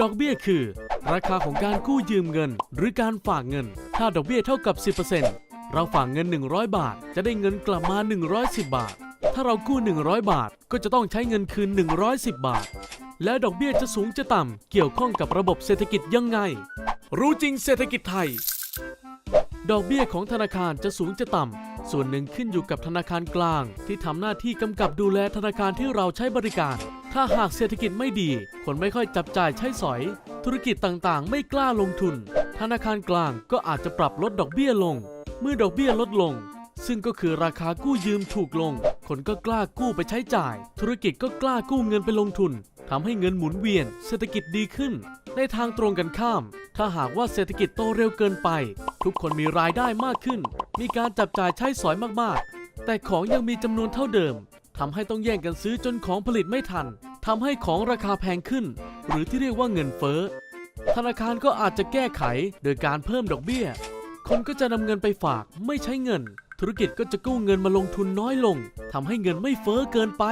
ดอกเบี้ยคือ ราคาของการกู้ยืมเงิน หรือการฝากเงิน ถ้าดอกเบี้ยเท่ากับ 10%เราฝากเงิน 100 บาท จะได้เงินกลับมา 110 บาท ถ้าเรากู้ 100 บาท ก็จะต้องใช้เงินคืน 110 บาท แล้วดอกเบี้ยจะสูงจะต่ำเกี่ยวข้องกับระบบเศรษฐกิจยังไง รู้จริงเศรษฐกิจไทย ดอกเบี้ยของธนาคารจะสูงจะต่ำส่วนหนึ่งขึ้นอยู่กับธนาคารกลาง ที่ทำหน้าที่กำกับดูแลธนาคารที่เราใช้บริการ ถ้าหากเศรษฐกิจไม่ดี คนไม่ค่อยจับจ่ายใช้สอย ธุรกิจต่างๆ ไม่กล้าลงทุน ธนาคารกลางก็อาจจะปรับลดดอกเบี้ยลง เมื่อดอกเบี้ยลดลง ซึ่งก็คือราคากู้ยืมถูกลง คนก็กล้ากู้ไปใช้จ่าย ธุรกิจก็กล้ากู้เงินไปลงทุนทำให้เงินหมุนเวียน เศรษฐกิจดีขึ้น ในทางตรงกันข้าม ถ้าหากว่าเศรษฐกิจโตเร็วเกินไป ทุกคนมีรายได้มากขึ้น มีการจับจ่ายใช้สอยมากๆ แต่ของยังมีจำนวนเท่าเดิม ทำให้ต้องแย่งกันซื้อจนของผลิตไม่ทันทำให้ของราคาแพงขึ้น หรือที่เรียกว่าเงินเฟ้อ ธนาคารก็อาจจะแก้ไขโดยการเพิ่มดอกเบี้ย คนก็จะนำเงินไปฝากไม่ใช้เงิน ธุรกิจก็จะกู้เงินมาลงทุนน้อยลงทำให้เงินไม่เฟ้อเกินไป